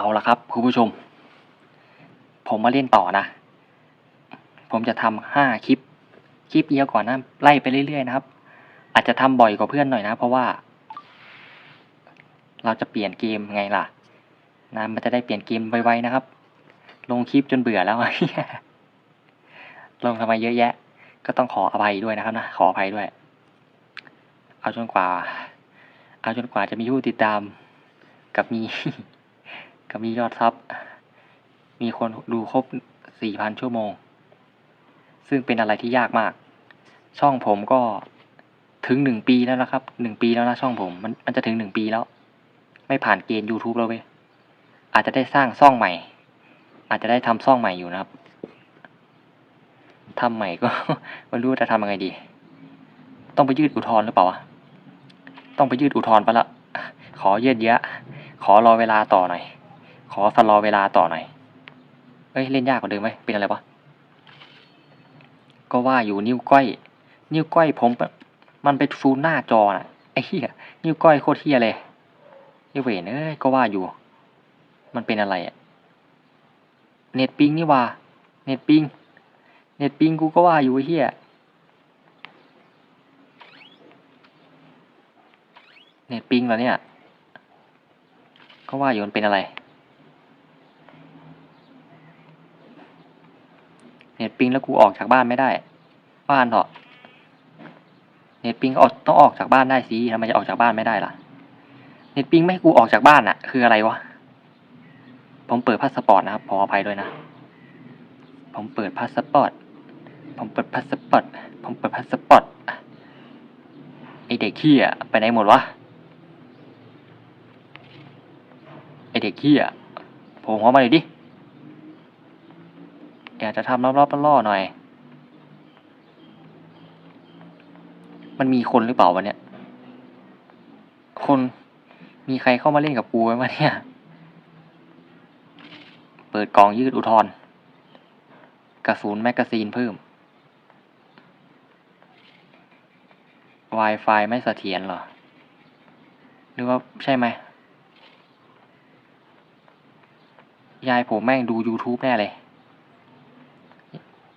เอาละครับคุณผู้ชม ผมมาเล่นต่อนะ ผมจะทำห้าคลิป คลิปเดียวก่อนนะไล่ไปเรื่อยๆนะครับ อาจจะทำบ่อยกว่าเพื่อนหน่อยนะ เพราะว่า เราจะเปลี่ยนเกมไงล่ะนะมันจะได้เปลี่ยนเกมไวๆนะครับ ลงคลิปจนเบื่อแล้วลงทำไมเยอะแยะ ก็ต้องขออภัยด้วยนะครับนะขออภัยด้วย เอาจนกว่า เอาจนกว่าจะมีผู้ติดตามกับมี กับมียอดซับ มีคนดูครบ 4,000 ชั่วโมง ซึ่งเป็นอะไรที่ยากมาก ช่องผมก็ถึงหนึ่งปีแล้วนะครับหนึ่งปีแล้วนะช่องผมมันมันจะถึงหนึ่งปีแล้ว ไม่ผ่านเกณฑ์ YouTube แล้วเว้ย อาจจะได้สร้างซ่องใหม่ อาจจะได้ทำซ่องใหม่อยู่นะครับทำใหม่ก็ไม่รู้จะทำยังไงดี ต้องไปยืดอุทธรณ์หรือเปล่าวะ ต้องไปยืดอุทธรณ์ไปละ ขอเยืดเยอะ ขอรอเวลาต่อหน่อย อสรอเวลาต่อหน่อยเฮ้ย เล่นยากกว่าเดิมไหมเป็นอะไรวะ ก็ว่าอยู่นิ้วก้อย นิ้วก้อยผม มันไปฟูหน้าจอน่ะ ไอ้เหี้ย นิ้วก้อยโคตรเหี้ยเลยไอ้เวนเอ้ย ก็ว่าอยู่ มันเป็นอะไรอะเน็ตปิงนี่ว่า เน็ตปิง เน็ตปิงกูก็ว่าอยู่ไอ้เหี้ยเน็ตปิงเหรอเนี่ย ก็ว่าอยู่มันเป็นอะไร เน็ตปิงแล้วกูออกจากบ้านไม่ได้ บ้านเถอะเน็ตปิงออกต้องออกจากบ้านได้สิทำไมจะออกจากบ้านไม่ได้ล่ะ เน็ตปิงไม่ให้กูออกจากบ้านอะคืออะไรวะ ผมเปิดพาสปอร์ตนะครับขออภัยด้วยนะ ผมเปิดพาสปอร์ต ผมเปิดพาสปอร์ต ผมเปิดพาสปอร์ตไอเด็กขี้อะไปไหนหมดวะ ไอเด็กขี้อะโผล่หัวมาเลยดิ อยากจะทำรอบๆล่อๆหน่อย มันมีคนหรือเปล่าวะเนี่ยคนมีใครเข้ามาเล่นกับกูไหมวะเนี่ย เปิดกล่องยืดอุทธร์กระสุนแมกกาซีนเพิ่ม Wi-Fi ไม่เสถียรหรอ หรือว่าใช่ไหม ยายผมแม่งดู YouTube แน่เลย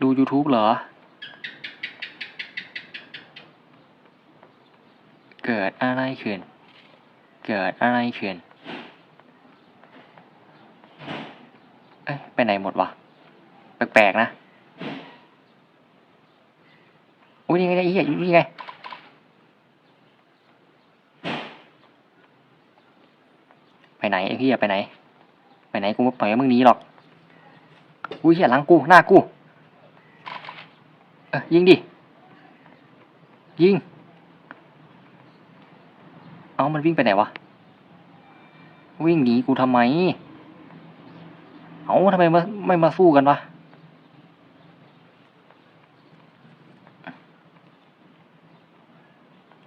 ดู YouTube เหรอ เกิดอะไรขึ้น เกิดอะไรขึ้น เอ้ย ไปไหนหมดวะ แปลกๆนะอุ้ยนี่ไงไอ้เหี้ยอยู่นี่ไงไปไหนไอ้เหี้ยไปไหน ไปไหนกูไม่ปล่อยมึงหนีหรอก อุ้ยเหี้ยหลังกู หน้ากู อยิงดิ ยิง เอามันวิ่งไปไหนวะ วิ่งหนีกูทำไม เอาทำไมมาไม่มาสู้กันวะ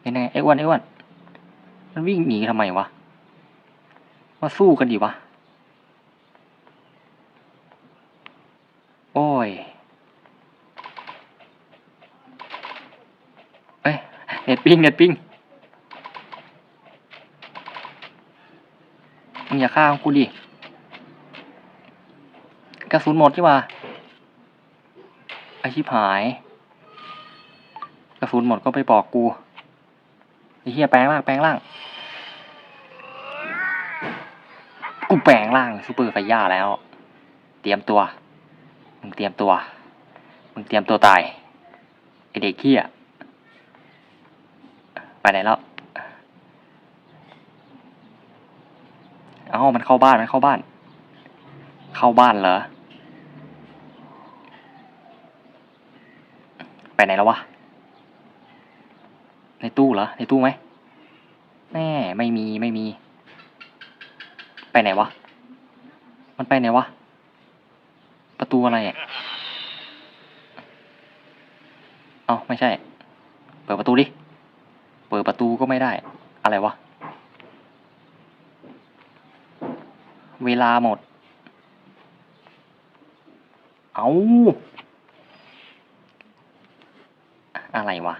ยังไงไอ้อ้วนไอ้อ้วนมันวิ่งหนีทำไมวะ มาสู้กันดิวะ โอ้ย เอ้ย เน็ตปิ้งเน็ตปิ้งมึงอย่าฆ่ากูดิกระสุนหมดใช่ปะไอชิบหาย กระสุนหมดก็ไปบอกกูไอเฮียแปลงร่างแปลงร่างกูแปลงร่างซูเปอร์ไฟย่าแล้ว เตรียมตัว มึงเตรียมตัว มึงเตรียมตัวตายไอเด็กเฮีย ไปไหนแล้ว เอ้ามันเข้าบ้าน มันเข้าบ้าน เข้าบ้านเหรอ ไปไหนแล้ววะ ในตู้เหรอ ในตู้ไหมแน่ไม่มีไม่มี ไปไหนวะ มันไปไหนวะ ประตูอะไรอะ เอาไม่ใช่ เปิดประตูดิ เปิดประตูก็ไม่ได้ อะไรวะ เวลาหมด เอาอะไรวะ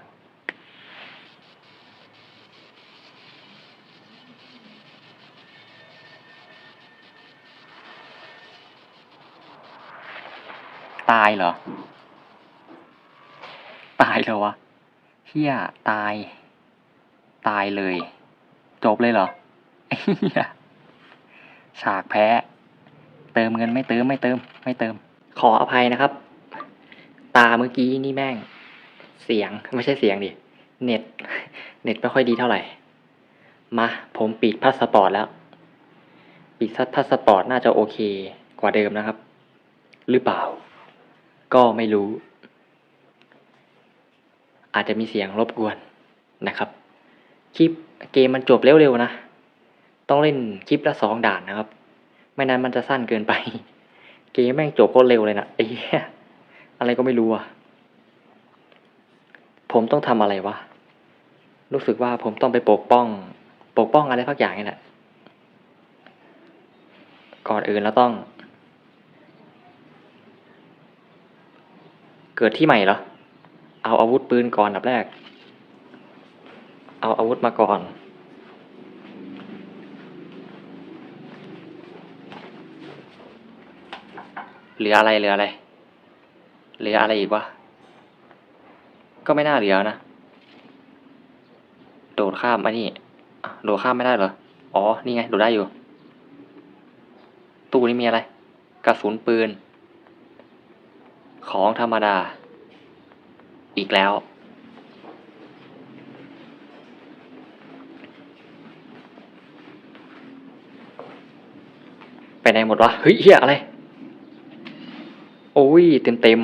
ตายเหรอ ตายเหรอวะเฮียตาย ตายเลย จบเลยเหรอฉากแพ้ เติมเงินไม่เติมไม่เติม ไม่เติม ขออภัยนะครับ ตาเมื่อกี้นี่แม่ง เสียงไม่ใช่เสียงดิเน็ต เน็ตไม่ค่อยดีเท่าไหร่ มา ผมปิดพาสปอร์ตแล้ว ปิดพาสปอร์ตน่าจะโอเคกว่าเดิมนะครับ หรือเปล่า ก็ไม่รู้ อาจจะมีเสียงรบกวนนะครับ คลิปเกมมันจบเร็วๆนะ ต้องเล่นคลิปละสองด่านนะครับ ไม่นั้นมันจะสั้นเกินไป เกมแม่งจบโคตรเร็วเลยนะไอ้อะไรก็ไม่รู้อะ ผมต้องทำอะไรวะ รู้สึกว่าผมต้องไปปกป้อง ปกป้องอะไรสักอย่างนี่แหละ ก่อนอื่นเราต้อง เกิดที่ใหม่เหรอ เอาอาวุธปืนก่อนอันดับแรก เอาอาวุธมาก่อน เหลืออะไรเหลืออะไร เหลืออะไรอีกวะ ก็ไม่น่าเหลือนะ โดดข้ามอันนี้อ่โดดข้ามไม่ได้เหรอ อ๋อ นี่ไง โดดได้อยู่ ตู้นี้มีอะไร กระสุนปืน ของธรรมดา อีกแล้ว ไปไหนหมดวะ เฮ้ยเฮียอะไร โอ้ยเต็มเต็ม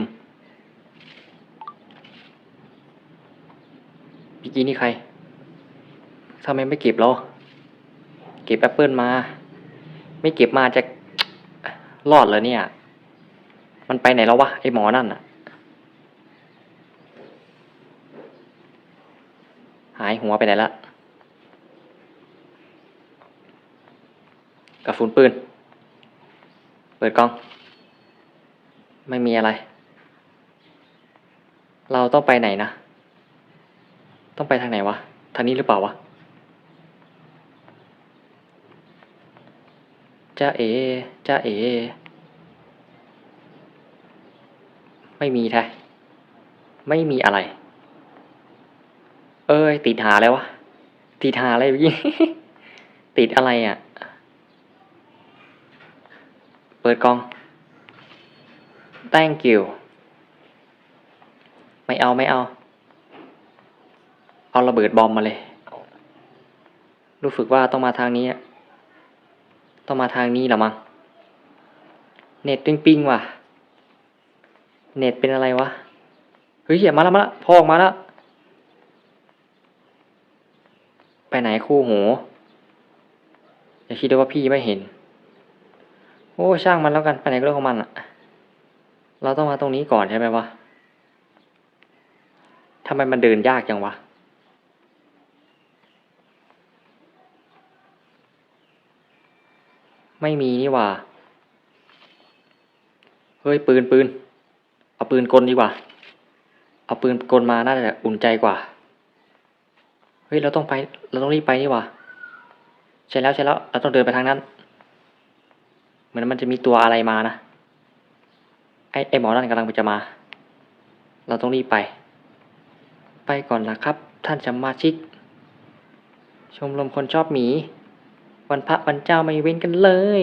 เมื่อกี้นี่ใครทำไมไม่เก็บเรา เก็บแอปเปิลมา ไม่เก็บมาจะรอดเหรอเนี่ย มันไปไหนแล้ววะ ไอหมอนั่นอะหายหัวไปไหนละกระสุนปืน เปิดกล้อง ไม่มีอะไร เราต้องไปไหนนะ ต้องไปทางไหนวะ ทางนี้หรือเปล่าวะจ้าเอจ้าเอ ไม่มีแท้ ไม่มีอะไร เอ้ย ติดหาแล้ววะ ติดหาอะไรเมื่อกี้ติดอะไรอะ เปิดกล้อง thank you ไม่เอาไม่เอา เอาระเบิดบอมมาเลย รู้สึกว่าต้องมาทางนี้ ต้องมาทางนี้แหละมั้ง เน็ตปิงปิงว่ะ เน็ตเป็นอะไรวะ เฮ้ยเหี้ยมาแล้วมาแล้วพ่อออกมาแล้ว ไปไหนคู่หู อย่าคิดด้วยว่าพี่ไม่เห็น โอ้ช่างมันแล้วกันไปไหนก็เรื่องของมันอะเราต้องมาตรงนี้ก่อนใช่ไหมวะทำไมมันเดินยากจังวะไม่มีนี่ว่า เฮ้ยปืนปืน เอาปืนกลดีกว่า เอาปืนกลมาน่าจะอุ่นใจกว่า เฮ้ยเราต้องไป เราต้องรีบไปนี่ว่า ใช่แล้วใช่แล้ว เราต้องเดินไปทางนั้น มือนมันจะมีตัวอะไรมานะ ไอ้ไอ้หมอนั่นกำลังจะมา เราต้องรีบไป ไปก่อนละครับ ท่านสมาชิก ชมรมคนชอบหมี วันพระวันเจ้าไม่เว้นกันเลย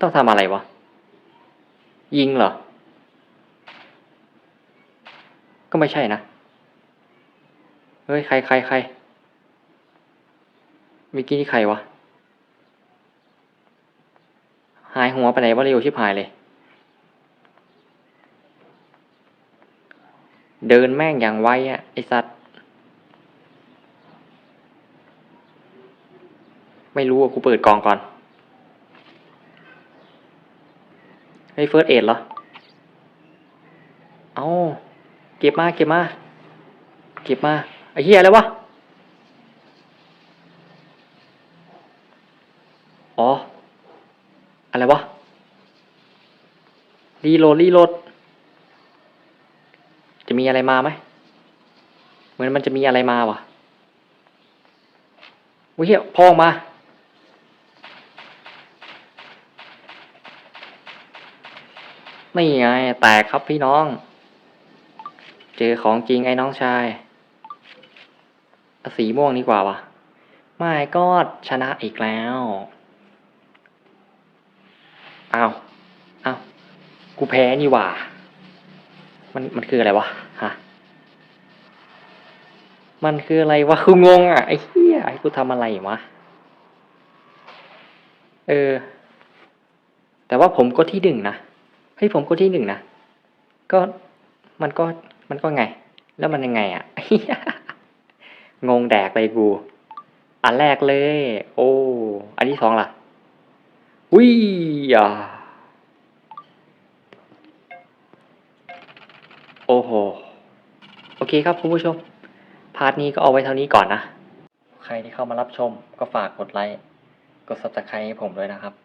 ต้องทำอะไรวะ ยิงเหรอ ก็ไม่ใช่นะ เฮ้ย ใครใครใครเมื่อกี้นี่ใครวะ หายหัวไปไหนวะเร็วชิบหายเลย เดินแม่งอย่างไวอะไอสัตว์ ไม่รู้อะกูเปิดกองก่อน เฮ้ยเฟิร์สเอ็ดเหรอ เอาเก็บมาเก็บมา เก็บมาไอ้เหี้ยอะไรวะ อ๋อ อะไรวะ รีโหลดรีโหลด จะมีอะไรมาไหม เหมือนมันจะมีอะไรมาวะวิเฮียพ่อออกมานี่ไง แตกครับพี่น้อง เจอของจริงไอ้น้องชายสีม่วงดีกว่าวะไม่ก็ชนะอีกแล้ว อ้าวอ้าว กูแพ้นี่หว่า มันมันคืออะไรวะฮะมันคืออะไรวะคืองงอะไอ้เหี้ยไอ้กูทำอะไรวะเออ แต่ว่าผมก็ที่หนึ่งนะเฮ้ยผมก็ที่หนึ่งนะก็มันก็มันก็ไง แล้วมันยังไงอะงงแดกเลยกู อันแรกเลย โอ้ อันที่สองล่ะวิอะ โอ้โห โอเคครับคุณผู้ชม พาร์ทนี้ก็เอาไว้เท่านี้ก่อนนะ ใครที่เข้ามารับชมก็ฝากกดไลค์ กด subscribe ให้ผมด้วยนะครับ